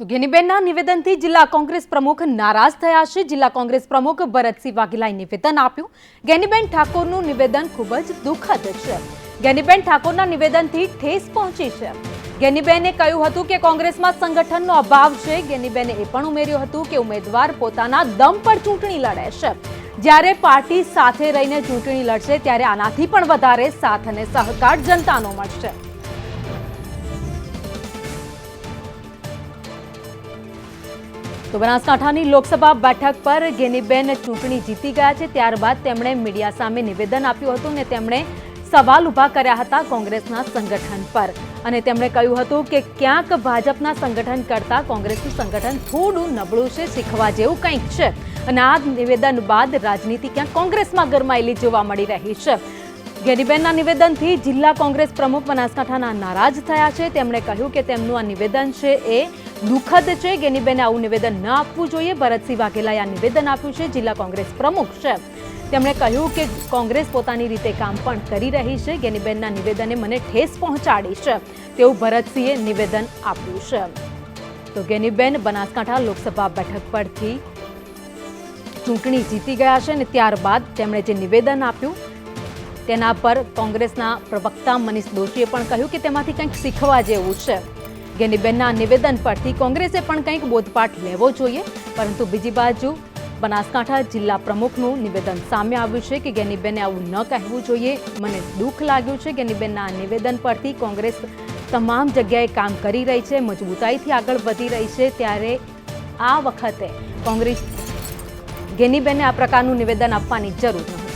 તો ગેનીબેનના નિવેદનથી જિલ્લા કોંગ્રેસ પ્રમુખ નારાજ થયા છે. જિલ્લા કોંગ્રેસ પ્રમુખ ભરતસિંહ વાઘેલાએ નિવેદન આપ્યું. ગેનીબેન ઠાકોરનું નિવેદન ખૂબ જ દુઃખદ છે. ગેનીબેન ઠાકોરના નિવેદનથી ઠેસ પહોંચી છે. ગેનીબેને કહ્યું હતું કે કોંગ્રેસમાં સંગઠનનો અભાવ છે. ગેનીબેને એ પણ ઉમેર્યું હતું કે ઉમેદવાર પોતાના દમ પર ચૂંટણી લડે છે. જ્યારે પાર્ટી સાથે રહીને ચૂંટણી લડશે, ત્યારે આનાથી પણ વધારે સાથ અને સહકાર જનતાનો મળશે. તો બનાસકાંઠાની લોકસભા બેઠક પર ગેનીબેન ચૂંટણી જીતી ગયા છે. ત્યારબાદ તેમણે મીડિયા સામે નિવેદન આપ્યું હતું અને તેમણે સવાલ ઊભા કર્યા હતા કોંગ્રેસના સંગઠન પર. અને તેમણે કહ્યું હતું કે ક્યાંક ભાજપના સંગઠન કરતાં કોંગ્રેસનું સંગઠન થોડું નબળું છે, શીખવા જેવું કંઈક છે. અને આ નિવેદન બાદ રાજનીતિ ક્યાંક કોંગ્રેસમાં ગરમાયેલી જોવા મળી રહી છે. ગેનીબેનના નિવેદનથી જિલ્લા કોંગ્રેસ પ્રમુખ બનાસકાંઠાના નારાજ થયા છે. તેમણે કહ્યું કે તેમનું આ નિવેદન છે એ દુઃખદ છે ગેનીબેને આવું નિવેદન ન આપવું જોઈએ. ભરતસિંહ વાઘેલાએ આ નિવેદન આપ્યું છે. જિલ્લા કોંગ્રેસ પ્રમુખ છે. તેમણે કહ્યું કે કોંગ્રેસ પોતાની રીતે કામ પણ કરી રહી છે. ગેનીબેનના નિવેદને મને ઠેસ પહોંચાડી છે. તેવું ભરતસિંહે નિવેદન આપ્યું છે. તો ગેનીબેન, બનાસકાંઠા લોકસભા બેઠક પરથી ચૂંટણી જીતી ગયા છે અને ત્યારબાદ તેમણે જે નિવેદન આપ્યું તેના પર કોંગ્રેસના પ્રવક્તા મનીષ દોશીએ પણ કહ્યું કે તેમાંથી કંઈક શીખવા જેવું છે. ગેનીબેનના નિવેદન પરથી કોંગ્રેસે પણ કંઈક બોધપાઠ લેવો જોઈએ. પરંતુ બીજી બાજુ બનાસકાંઠા જિલ્લા પ્રમુખનું નિવેદન સામે આવ્યું છે કે ગેનીબેને આવું ન કહેવું જોઈએ. મને દુઃખ લાગ્યું છે ગેનીબેનના આ નિવેદન પરથી કોંગ્રેસ તમામ જગ્યાએ કામ કરી રહી છે, મજબૂતાઈથી આગળ વધી રહી છે. ત્યારે આ વખતે કોંગ્રેસ ગેનીબેને આ પ્રકારનું નિવેદન આપવાની જરૂર નથી.